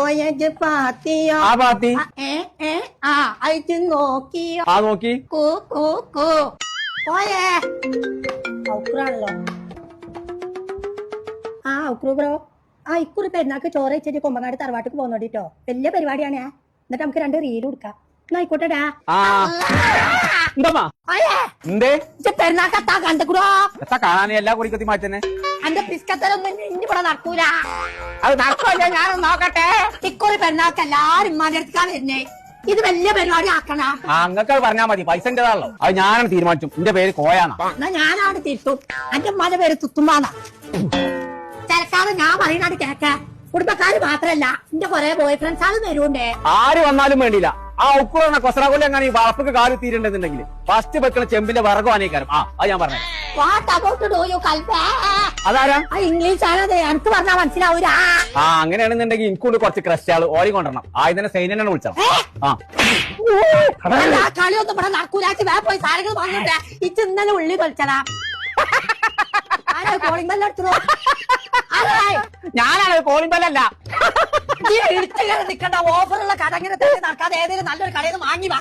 കോയജ് പാത്തിയോ? ആ പാത്തി ഏ ഏ ആ അയച്ചു നോക്കിയോ? ആ നോക്കി. കൂ കൂ കൂ. കോയേ ഔക്രാണല്ലോ ആ ഔക്രു ബ്രോ. ആ ഇക്കുറി പെരുന്നാൾക്ക് ചോറ് വെച്ചിട്ട് കൊമ്പങ്ങാട് തറവാട്ടിക്ക് പോന്നോണ്ടിട്ടോ. വലിയ പരിപാടിയാണ്. എന്നിട്ട് നമുക്ക് രണ്ട് റീൽ കൊടുക്കാം എന്നാ ആയിക്കോട്ടെടാ. ആ. എന്തമ്മാ പോയേ. എന്തേ? ഇജ്ജ് പെരുന്നാക്കത്താ കണ്ടുകൂടോ എത്താ കാണാനേ എല്ലാ കുറിക്കത്തി മാറ്റന്നെ. അന്റെ പിസ്കത്തലൊന്നും ഇനി ഇവിടെ നടക്കൂല. അത് നടക്കൂല ഞാനൊന്ന് നോക്കട്ടെ. ഇക്കുറി പെരുന്നാൾക്ക് എല്ലാരും ഉമ്മാന്റെ അടുത്താ വരുന്നേ. ഇത് വലിയ പരിപാടി ആക്കണ ആ അങ്ങക്ക് പറഞ്ഞാ മതി. പൈസ എന്റേതാണല്ലോ അത് ഞാനാണ് തീരുമാനിച്ചു എന്റെ പേര് കോയാന്നാ. എന്നാ ഞാനാണ് തിരുത്തും. അന്റെ ഉമ്മാന്റെ പേര് തുത്തുമ്മാന്നാ തിരക്കാതെ ഞാൻ പറയുന്നത് കേക്ക. കുടുംബക്കാര് മാത്രല്ല എന്റെ കൊറേ ബോയ് ഫ്രണ്ട്സ് ആൾ വരുണ്ടേ ആര് വന്നാലും വേണ്ടില്ല ആ ഉക്കുറന്ന കൊസറകൊല്ലം എങ്ങനെ ഈ വളപ്പൊക്കെ കാൽ തീരണ്ടെന്നുണ്ടെങ്കിൽ ഫസ്റ്റ് വെക്കണ ചെമ്പിന്റെ വിറകു അനേക്കാരം ആ അത് ഞാൻ പറഞ്ഞു. വാട്ട് അബൌട്ട് ഡു യു കൽപ്പേ അതാരാ? ആ ഇംഗ്ലീഷ് ആണത് എനിക്ക് പറഞ്ഞാ മനസ്സിലാവൂല. ആ. അങ്ങനെയാണെന്നുണ്ടെങ്കിൽ എനിക്കൊണ്ട് കുറച്ച് ക്രഷാൾ ഓരി കൊണ്ടുവരണം. ആദ്യം തന്നെ സൈന്യനെ വിളിച്ചോ ആ. ആ കളിയൊന്നും ഇവിടെ നടക്കൂലാച്ച്. വേ പോയി സാധനങ്ങൾ വാങ്ങിട്ടെ ഇച്ച് ഇന്നലെ ഉള്ളി കളിച്ചടാ കോളിംഗ് ബെല്ലടിച്ചതോ ഞാനാണ് കോളിംഗ് ബെല്ലല്ല ഈ ഇടിച്ചു കയറി നിൽക്കേണ്ട ഓഫറുള്ള കട ഇങ്ങനെ നടക്കാതെ ഏതെങ്കിലും നല്ലൊരു കടയിൽ നിന്ന് വാങ്ങി വാ.